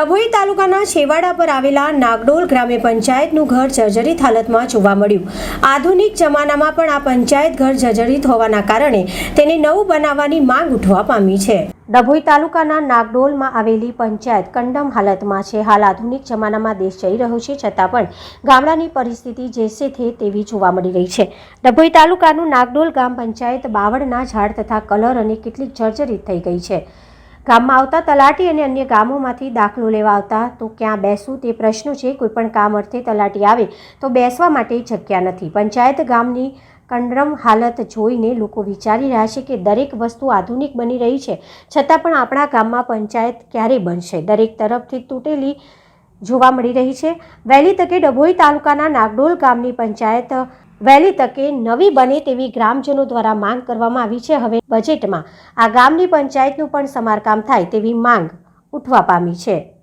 ડભોઈ તાલુકાના છેવાડા પર આવેલા નાગડોલ ગ્રામે પંચાયતનું ઘર જર્જરિત હાલતમાં જોવા મળ્યું. આધુનિક જમાનામાં પણ આ પંચાયત ઘર જર્જરિત હોવાના કારણે તેને નવું બનાવવાની માંગ ઉઠવા પામી છે. ડભોઈ તાલુકાના નાગડોલમાં આવેલી પંચાયત કંડમ હાલતમાં છે. હાલ આધુનિક જમાનામાં દેશ જઈ રહ્યો છે, છતાં પણ ગામડાની પરિસ્થિતિ જેસે થે તેવી જોવા મળી રહી છે. ડભોઈ તાલુકાનું નાગડોલ ગામ પંચાયત બાવળના ઝાડ તથા કલર અને કેટલીક જર્જરિત થઈ ગઈ છે. ગામમાં આવતા તલાટી અને અન્ય ગામોમાંથી દાખલો લેવા આવતા તો ક્યાં બેસવું તે પ્રશ્ન છે. કોઈપણ કામ અર્થે તલાટી આવે તો બેસવા માટે જગ્યા નથી. પંચાયત ગામની કંડરમ હાલત જોઈને લોકો વિચારી રહ્યા છે કે દરેક વસ્તુ આધુનિક બની રહી છે. છતાં પણ આપણા ગામમાં પંચાયત ક્યારે બનશે? દરેક તરફથી તૂટેલી જોવા મળી રહી છે. વહેલી તકે ડભોઈ તાલુકાના નાગડોલ ગામની પંચાયત વહેલી તકે નવી બને તેવી ગ્રામજનો દ્વારા માંગ કરવામાં આવી છે. હવે બજેટમાં આ ગામની પંચાયતનું પણ સમારકામ થાય તેવી માંગ ઉઠવા પામી છે.